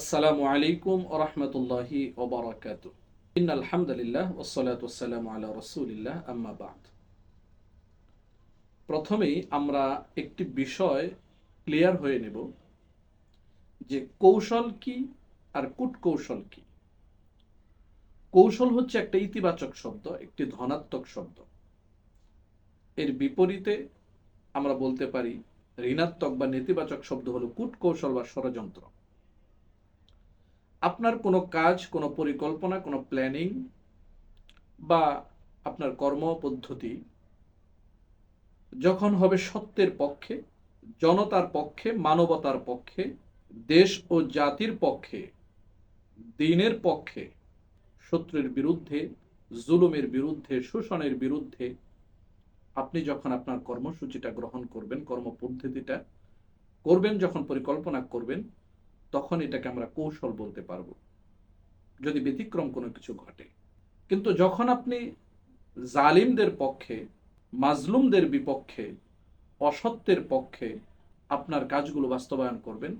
আসসালামু আলাইকুম ওরহমতুল্লাহি ওবরাকাত আলহামদুলিল্লাহ ওসলাত ওসালাম আলা রসুলিল্লাহ, আম্মা বাদ। প্রথমেই আমরা একটি বিষয় ক্লিয়ার হয়ে নেব যে কৌশল কি আর কূটকৌশল কি। কৌশল হচ্ছে একটা ইতিবাচক শব্দ, একটি ধনাত্মক শব্দ। এর বিপরীতে আমরা বলতে পারি ঋণাত্মক বা নেতিবাচক শব্দ হলো কূটকৌশল বা ষড়যন্ত্র। আপনার কোনো কাজ, কোনো পরিকল্পনা, কোনো প্ল্যানিং বা আপনার কর্ম পদ্ধতি যখন হবে সত্যের পক্ষে, জনতার পক্ষে, মানবতার পক্ষে, দেশ ও জাতির পক্ষে, দিনের পক্ষে, শত্রুর বিরুদ্ধে, জুলুমের বিরুদ্ধে, শোষণের বিরুদ্ধে, আপনি যখন আপনার কর্মসূচিটা গ্রহণ করবেন, কর্মপদ্ধতিটা করবেন, যখন পরিকল্পনা করবেন তখন এটাকে আমরা কৌশল বলতে পারব। যদি ব্যতিক্রম কোনো কিছু ঘটে। কিন্তু যখন আপনি জালিমদের পক্ষে, মাজলুমদের বিপক্ষে, অসত্যের পক্ষে আপনার কাজগুলো বাস্তবায়ন করবেন,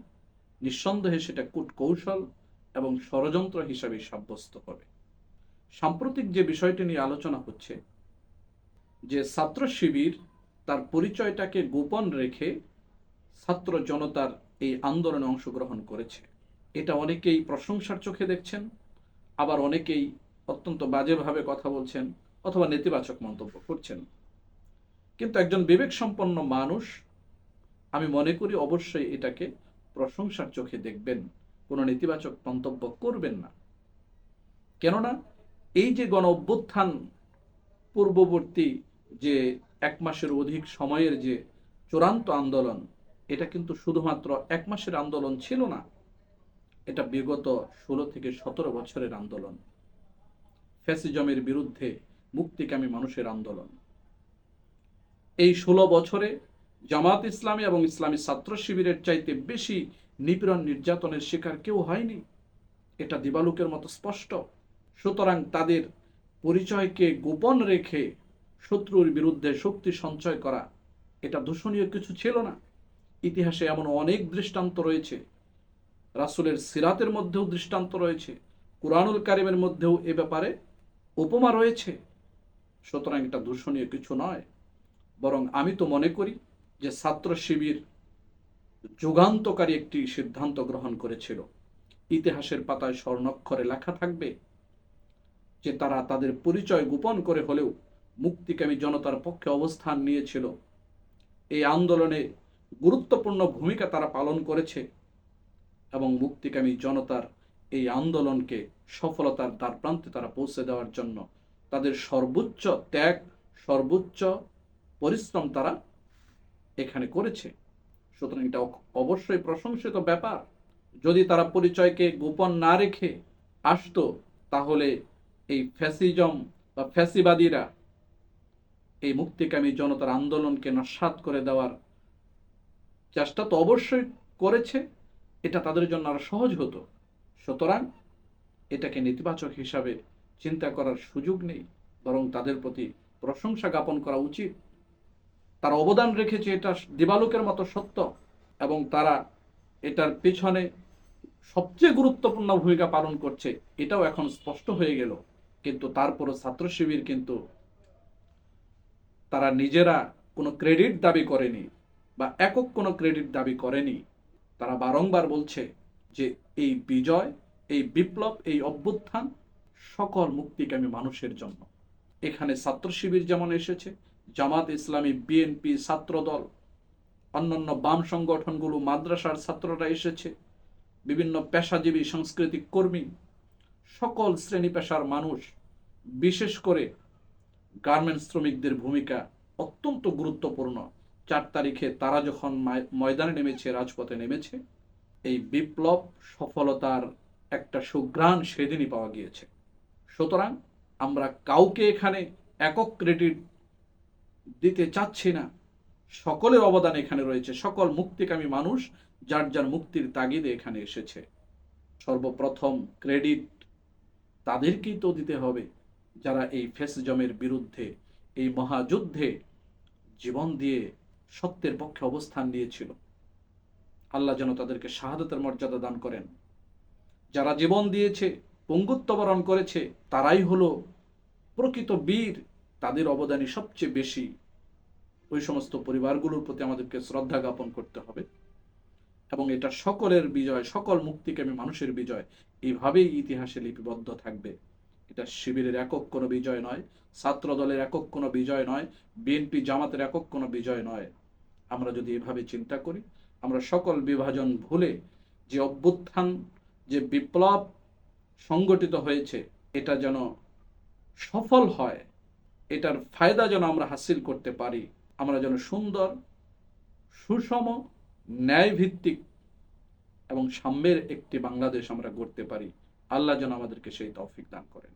নিঃসন্দেহে সেটা কূট কৌশল এবং ষড়যন্ত্র হিসাবে সাব্যস্ত হবে। সাম্প্রতিক যে বিষয়টি নিয়ে আলোচনা হচ্ছে, যে ছাত্র শিবির তার পরিচয়টাকে গোপন রেখে ছাত্র জনতার এই আন্দোলনে অংশগ্রহণ করেছে। এটা অনেকেই প্রশংসার চোখে দেখছেন, আবার অনেকেই অত্যন্ত বাজেভাবে কথা বলছেন অথবা নেতিবাচক মন্তব্য করছেন। কিন্তু একজন বিবেক সম্পন্ন মানুষ, আমি মনে করি অবশ্যই এটাকে প্রশংসার চোখে দেখবেন, কোনো নেতিবাচক মন্তব্য করবেন না। কেননা এই যে গণ অভ্যুত্থান পূর্ববর্তী যে এক মাসের অধিক সময়ের যে চূড়ান্ত আন্দোলন এটা কিন্তু শুধুমাত্র এক মাসের আন্দোলন ছিল না, এটা বিগত ষোলো থেকে সতেরো বছরের আন্দোলন। ফ্যাসিজমের বিরুদ্ধে মুক্তিকামী মানুষের আন্দোলন। এই ষোলো বছরে জামাত ইসলামী এবং ইসলামী ছাত্র শিবিরের চাইতে বেশি নিপীড়ন নির্যাতনের শিকার কেউ হয়নি। এটা দিবালুকের মতো স্পষ্ট। সুতরাং তাদের পরিচয়কে গোপন রেখে শত্রুর বিরুদ্ধে শক্তি সঞ্চয় করা, এটা দূষণীয় কিছু ছিল না। ইতিহাসে এমন অনেক দৃষ্টান্ত রয়েছে। রাসুলের সিরাতের মধ্যেও দৃষ্টান্ত রয়েছে। কুরআনুল কারিমের মধ্যেও এ ব্যাপারে উপমা রয়েছে। সুতরাং এটা দূষণীয় কিছু নয়। বরং আমি তো মনে করি যে ছাত্র শিবির যুগান্তকারী একটি সিদ্ধান্ত গ্রহণ করেছিল। ইতিহাসের পাতায় স্বর্ণক্ষরে লেখা থাকবে যে তারা তাদের পরিচয় গোপন করে হলেও মুক্তিকামী জনতার পক্ষে অবস্থান নিয়েছিল। এই আন্দোলনে গুরুত্বপূর্ণ ভূমিকা তারা পালন করেছে এবং মুক্তিকামী জনতার এই আন্দোলনকে সফলতার দ্বার প্রান্তে তারা পৌঁছে দেওয়ার জন্য তাদের সর্বোচ্চ ত্যাগ, সর্বোচ্চ পরিশ্রম তারা এখানে করেছে। সুতরাং এটা অবশ্যই প্রশংসিত ব্যাপার। যদি তারা পরিচয়কে গোপন না রেখে আসত, তাহলে এই ফ্যাসিজম বা ফ্যাসিবাদীরা এই মুক্তিকামী জনতার আন্দোলনকে নস্বাত করে দেওয়ার চেষ্টা তো অবশ্যই করেছে, এটা তাদের জন্য আরও সহজ হতো। সুতরাং এটাকে নেতিবাচক হিসাবে চিন্তা করার সুযোগ নেই, বরং তাদের প্রতি প্রশংসা জ্ঞাপন করা উচিত। তারা অবদান রেখেছে, এটা দিবালোকের মতো সত্য, এবং তারা এটার পেছনে সবচেয়ে গুরুত্বপূর্ণ ভূমিকা পালন করছে, এটাও এখন স্পষ্ট হয়ে গেল। কিন্তু তারপরও ছাত্র শিবির কিন্তু তারা নিজেরা কোনো ক্রেডিট দাবি করেনি। বা একক কোনো ক্রেডিট দাবি করেনি, তারা বারংবার বলছে যে এই বিজয়, এই বিপ্লব, এই অভ্যুত্থান সকল মুক্তিকামী মানুষের জন্য। এখানে ছাত্র শিবির যেমন এসেছে, জামাত ইসলামী, বিএনপি, ছাত্রদল, অন্যান্য বাম সংগঠনগুলো, মাদ্রাসার ছাত্ররা এসেছে, বিভিন্ন পেশাজীবী, সাংস্কৃতিক কর্মী, সকল শ্রেণি পেশার মানুষ, বিশেষ করে গার্মেন্টস শ্রমিকদের ভূমিকা অত্যন্ত গুরুত্বপূর্ণ। চার তারিখে তারা যখন ময়দানে নেমেছে, রাজপথে নেমেছে, এই বিপ্লব সফলতার একটা সুগ্রাণ সেদিনই পাওয়া গিয়েছে। সুতরাং আমরা কাউকে এখানে একক ক্রেডিট দিতে চাচ্ছি না। সকলের অবদান এখানে রয়েছে। সকল মুক্তিকামী মানুষ যার যার মুক্তির তাগিদে এখানে এসেছে। সর্বপ্রথম ক্রেডিট তাদেরকেই তো দিতে হবে যারা এই ফেসজমের বিরুদ্ধে, এই মহাযুদ্ধে জীবন দিয়ে সত্যের পক্ষে অবস্থান নিয়েছিল। আল্লাহ যেন তাদেরকে শাহাদতের মর্যাদা দান করেন। যারা জীবন দিয়েছে, পঙ্গুত্ব বরণ করেছে, তারাই হলো প্রকৃত বীর। তাদের অবদানই সবচেয়ে বেশি। ওই সমস্ত পরিবারগুলোর প্রতি আমাদেরকে শ্রদ্ধা জ্ঞাপন করতে হবে। এবং এটা সকলের বিজয়, সকল মুক্তিকামী মানুষের বিজয়। এইভাবেই ইতিহাসে লিপিবদ্ধ থাকবে। এটা শিবিরের একক কোনো বিজয় নয় ছাত্র দলের একক কোনো বিজয় নয়, বিএনপি জামাতের একক কোনো বিজয় নয়। আমরা যদি এভাবে চিন্তা করি, আমরা সকল বিভাজন ভুলে যে অভ্যুত্থান, যে বিপ্লব সংগঠিত হয়েছে, এটা যেন সফল হয়, এটার ফায়দা যেন আমরা হাসিল করতে পারি, আমরা যেন সুন্দর, সুষম, ন্যায়ভিত্তিক এবং সাম্যের একটি বাংলাদেশ আমরা গড়তে পারি। আল্লাহ যেন আমাদেরকে সেই তৌফিক দান করেন।